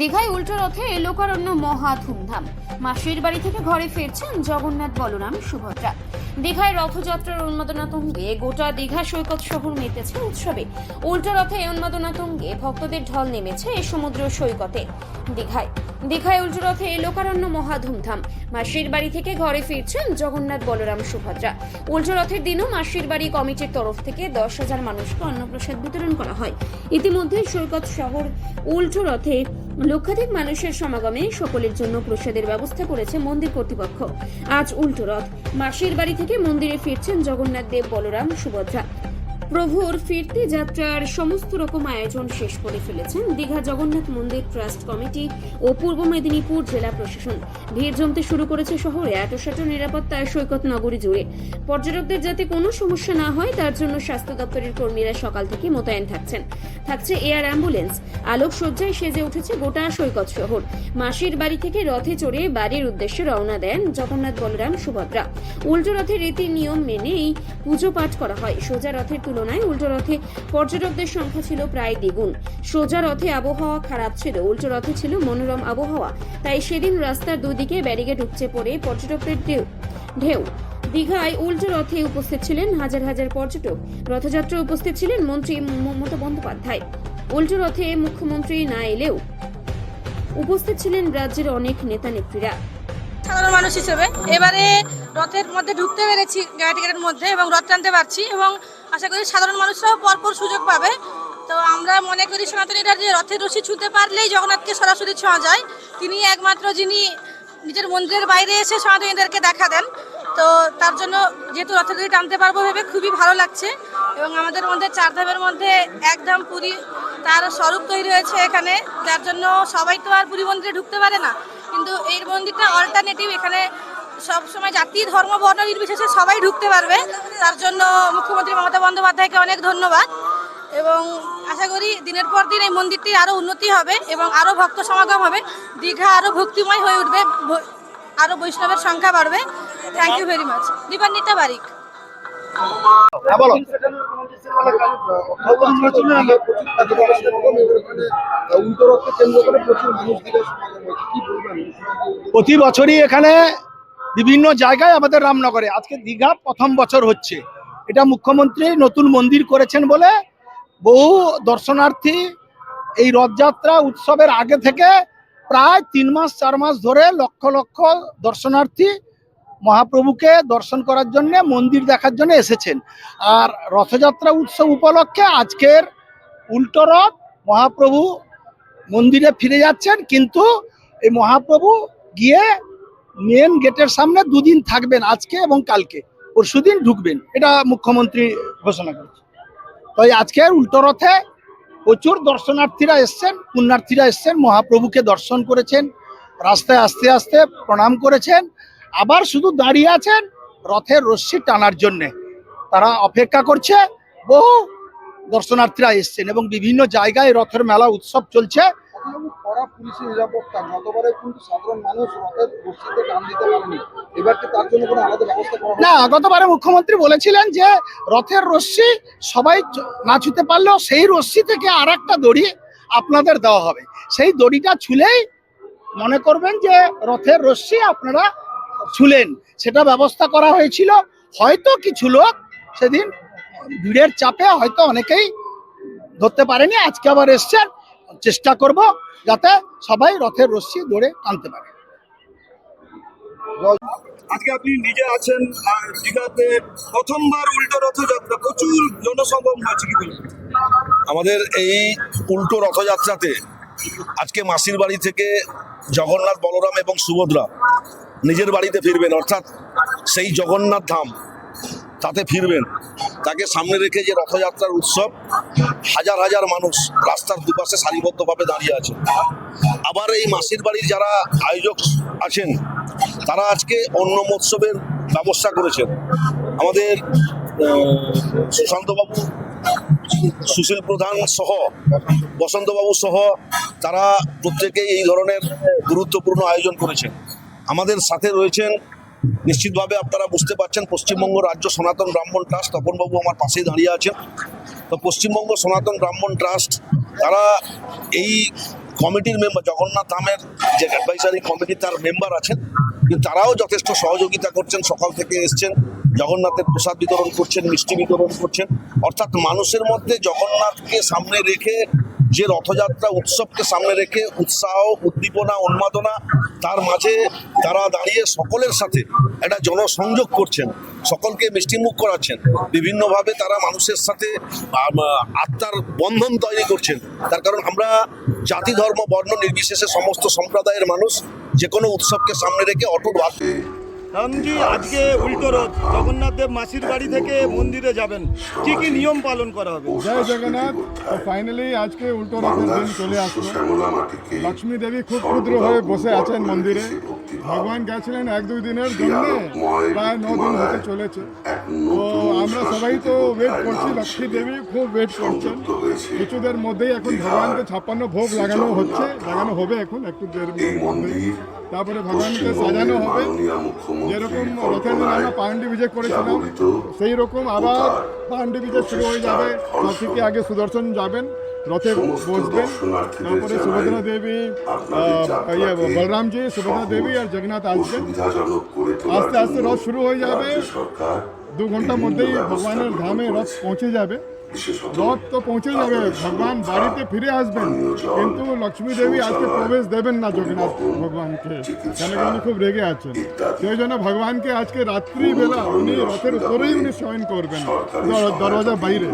দীঘায় উল্টো রথে লোকারণ্য মহা ধুমধাম। মাসির বাড়ি থেকে ঘরে ফিরছেন জগন্নাথ বলরাম সুভদ্রা। দীঘায় রথযাত্রার উন্মাদনা তুঙ্গে গোটা দীঘা সৈকত শহর মেতেছে উৎসবে। উল্টো রথে উন্মাদনা তুঙ্গে ভক্তদের ঢল নেমেছে সমুদ্র সৈকতে। দীঘায়। দীঘায় উল্টো রথে লোকারণ্য মহা ধুমধাম। মাসির বাড়ি থেকে ঘরে ফিরছেন জগন্নাথ বলরাম সুভদ্রা। উল্টো রথের দিনও মাসির বাড়ি কমিটির তরফ থেকে দশ হাজার মানুষকে অন্নপ্রসাদ বিতরণ করা হয়। ইতিমধ্যে সৈকত শহর উল্টো রথে লক্ষাধিক মানুষের সমাগমে সকলের জন্য প্রসাদের ব্যবস্থা করেছে মন্দির কর্তৃপক্ষ। আজ উল্টো রথ। মাসির বাড়ি থেকে মন্দিরে ফিরছেন জগন্নাথ দেব বলরাম সুভদ্রা। প্রভুর ফিরতি যাত্রার সমস্ত রকম আয়োজন শেষ করে ফেলেছেন দীঘা জগন্নাথ মন্দির ট্রাস্ট কমিটি ও পূর্ব মেদিনীপুর জেলা প্রশাসন। ভিড় জমতে শুরু করেছে শহরে আটোসাটো নিরাপত্তার সৈকত নগরী জুড়ে। পর্যটকদের যাতে কোনো সমস্যা না হয়, তার জন্য স্বাস্থ্য দপ্তরের কর্মীরা সকাল থেকে মোতায়েন থাকছেন। থাকছে এয়ার অ্যাম্বুলেন্স। আলোক সজ্জায় সেজে উঠেছে গোটা সৈকত শহর। মাসির বাড়ি থেকে রথে চড়ে বাড়ির উদ্দেশ্যে রওনা দেন জগন্নাথ বলরাম সুভদ্রা। উল্টো রথের রীতি নিয়ম মেনেই পুজো পাঠ করা হয়। সোজা রথের তুলনায় উল্টো রথে পর্যটকদের সংখ্যা ছিল প্রায় দ্বিগুণ। সোজা রথে আবহাওয়া খারাপ ছিল, উল্টো রথে ছিল মনোরম আবহাওয়া। তাই সেদিন রাস্তার দুদিকে ব্যারিকেড উপচে পড়ে পর্যটকদের ঢেউ। ঢেউ। দীঘায় উল্টো রথে উপস্থিত ছিলেন হাজার হাজার পর্যটক। রথযাত্রায় উপস্থিত ছিলেন মন্ত্রী মমতা বন্দ্যোপাধ্যায়। উল্টো রথে মুখ্যমন্ত্রী না এলেও উপস্থিত ছিলেন রাজ্যের অনেক নেতা নেত্রীরা। সাধারণ মানুষ হিসেবে। এবারে রথের মধ্যে ঢুকতে পেরেছি, গাড়ি টিকেটের মধ্যে এবং রথ টানতে পারছি এবং আশা করি সাধারণ মানুষরাও পরপর সুযোগ পাবে। তো আমরা মনে করি সনাতনীরা যে রথের রশি ছুঁতে পারলেই জগন্নাথকে সরাসরি ছোঁয়া যায়। তিনি একমাত্র যিনি নিজের মন্দিরের বাইরে এসে সনাতনীদেরকে দেখা দেন। তো তার জন্য যেহেতু রথের দড়ি টানতে পারব ভেবে খুবই ভালো লাগছে এবং আমাদের মধ্যে চার ধামের মধ্যে একধাম পুরী তার স্বরূপ তৈরি হয়েছে এখানে। যার জন্য সবাই তো আর পুরী মন্দিরে ঢুকতে পারে না। কিন্তু এই মন্দিরটা অল্টারনেটিভ এখানে সব সময় জাতি ধর্ম বর্ণ নির্বিশেষে সবাই ঢুকতে পারবে। তার জন্য মুখ্যমন্ত্রী মমতা বন্দ্যোপাধ্যায়কে অনেক ধন্যবাদ। এবং আশা করি দিনের পর দিন এই মন্দিরটি আরও উন্নতি হবে এবং আরও ভক্ত সমাগম হবে। দীঘা আরও ভক্তিময় হয়ে উঠবে আরও বৈষ্ণবের সংখ্যা বাড়বে। Thank you very much Dipanwita Barik. হ্যাঁ প্রতি বছরই এখানে বিভিন্ন জায়গায় আমাদের রামনগরে। আজকে দীঘা প্রথম বছর হচ্ছে। এটা মুখ্যমন্ত্রী নতুন মন্দির করেছেন বলে বহু দর্শনার্থী এই রথযাত্রা উৎসবের আগে থেকে প্রায় তিন মাস, চার মাস ধরে লক্ষ লক্ষ দর্শনার্থী মহাপ্রভুকে দর্শন করার জন্য, মন্দির দেখার জন্য এসেছেন। আর রথযাত্রা উৎসব উপলক্ষে আজকের উল্টো রথ মহাপ্রভু মন্দিরে ফিরে যাচ্ছেন, কিন্তু এই মহাপ্রভু গিয়ে মেন গেটের সামনে দুদিন থাকবেন আজকে এবং কালকে। পরশুদিন ঢুকবেন। এটা মুখ্যমন্ত্রী ঘোষণা করেছে। তাই এই আজকের উল্টো রথে প্রচুর দর্শনার্থীরা এসছেন, পুণ্যার্থীরা এসছেন, মহাপ্রভুকে দর্শন করেছেন, রাস্তায় আস্তে আস্তে প্রণাম করেছেন। আবার শুধু দাঁড়িয়ে আছেন রথের রশ্মি টানার জন্যে। তারা অপেক্ষা করছে, বহু দর্শনার্থীরা এসছেন এবং বিভিন্ন জায়গায় রথের মেলা উৎসব চলছে। কড়া পুলিশের নিরাপত্তা গতবারে কিন্তু সাধারণ মানুষ রথের বস্তিতে টান দিতে পারেনি। করা না, গতবারে মুখ্যমন্ত্রী বলেছিলেন যে রথের রশ্মি সবাই না ছুতে পারলেও সেই রশ্মি থেকে আর দড়ি আপনাদের দেওয়া হবে। সেই দড়িটা ছুলেই মনে করবেন যে রথের রশ্মি আপনারা ছুলেন। সেটা ব্যবস্থা করা হয়েছিল। হয়তো কিছু লোক সেদিন ভিড়ের চাপে হয়তো অনেকেই ধরতে পারেনি। আজকে আবার এসছেন চেষ্টা করব যাতে সবাই রথের রশ্মি ধরে টানতে পারে। আজকে আপনি নিজে আছেন আর দীঘাতে প্রথমবার উল্টো রথযাত্রা প্রচুর জনসমাগম হয়েছে কি আমাদের এই উল্টো রথযাত্রাতে আজকে মাসির বাড়ি থেকে জগন্নাথ বলরাম এবং সুভদ্রা নিজের বাড়িতে ফিরবেন। অর্থাৎ সেই জগন্নাথ ধাম তাতে ফিরবেন। তাকে সামনে রেখে যে রথযাত্রার উৎসব, হাজার হাজার মানুষ রাস্তার দুপাশে সারিবদ্ধভাবে দাঁড়িয়ে আছে আবার এই মাসির বাড়ির যারা আয়োজক আছেন, তারা আজকে অন্ন মহোৎসবের ব্যবস্থা করেছেন। আমাদের সুশান্তবাবু, সুশীল প্রধান সহ, বসন্তবাবু সহ, তারা প্রত্যেকেই এই ধরনের গুরুত্বপূর্ণ আয়োজন করেছেন। আমাদের সাথে রয়েছেন নিশ্চিতভাবে আপনারা বুঝতে পারছেন, পশ্চিমবঙ্গ রাজ্য সনাতন ব্রাহ্মণ ট্রাস্ট তপনবাবু আমার পাশেই দাঁড়িয়ে আছেন। তো পশ্চিমবঙ্গ সনাতন ব্রাহ্মণ ট্রাস্ট, তারা এই কমিটির মেম্বার জগন্নাথ ধামের যে অ্যাডভাইসারি কমিটি তার মেম্বার আছেন। কিন্তু তারাও যথেষ্ট সহযোগিতা করছেন, সকাল থেকে এসছেন, জগন্নাথের প্রসাদ বিতরণ করছেন, মিষ্টি বিতরণ করছেন। অর্থাৎ মানুষের মধ্যে জগন্নাথকে সামনে রেখে যে রথযাত্রা উৎসবকে সামনে রেখে উৎসাহ, উদ্দীপনা, উন্মাদনা, তার মাঝে তারা দাঁড়িয়ে সকলের সাথে একটা জনসংযোগ করছেন, সকলকে মিষ্টিমুখ করাচ্ছেন। বিভিন্নভাবে তারা মানুষের সাথে আত্মার বন্ধন তৈরি করছেন। তার কারণ আমরা জাতি, ধর্ম, বর্ণ নির্বিশেষে সমস্ত সম্প্রদায়ের মানুষ যে কোনো উৎসবকে সামনে রেখে অটুট রামজি আজকে উল্টো রথ জগন্নাথ দেব মাসির বাড়ি থেকে মন্দিরে যাবেন। কি কি নিয়ম পালন করা হবে? জয় জগন্নাথ। ফাইনালি আজকে উল্টো রথের দিন চলে আসলো। লক্ষ্মী দেবী খুব ক্ষুদ্র হয়ে বসে আছেন মন্দিরে। ভগবান গেছিলেন এক দুই দিনের জন্য। প্রায় ন দিন হতে চলেছে। তো আমরা সবাই তো ওয়েট করছি লক্ষ্মী দেবী খুব ওয়েট করছেন। কিছুদের মধ্যেই এখন ভগবানকে ছাপ্পান্ন ভোগ লাগানো হচ্ছে লাগানো হবে এখন একটু দেড় মধ্যেই তারপরে ভগবানকে সাজানো হবে। যেরকম রথের দিন আমরা পাণ্ডি বিজয় করেছিলাম সেই রকম আবার পাণ্ডি বিজয় শুরু হয়ে যাবে। সব থেকে আগে সুদর্শন যাবেন রথে বসবেন। তারপরে সুভদ্রা দেবী ইয়ে বলরামজি সুভদ্রা দেবী আর জগন্নাথ আসবেন। আস্তে আস্তে রথ শুরু হয়ে যাবে। দু ঘণ্টার মধ্যেই ভগবানের ধামে রথ পৌঁছে যাবে। রথ তো পৌঁছে যাবে। ভগবান বাড়িতে ফিরে আসবেন। কিন্তু লক্ষ্মী দেবী আজকে প্রবেশ দেবেন না জগন্নাথ ভগবানকে। কেন উনি খুব রেগে আছেন। সেই জন্য ভগবানকে আজকে রাত্রিবেলা উনি রথের উপরেই উনি শয়ন করবেন। দরজা বাইরে।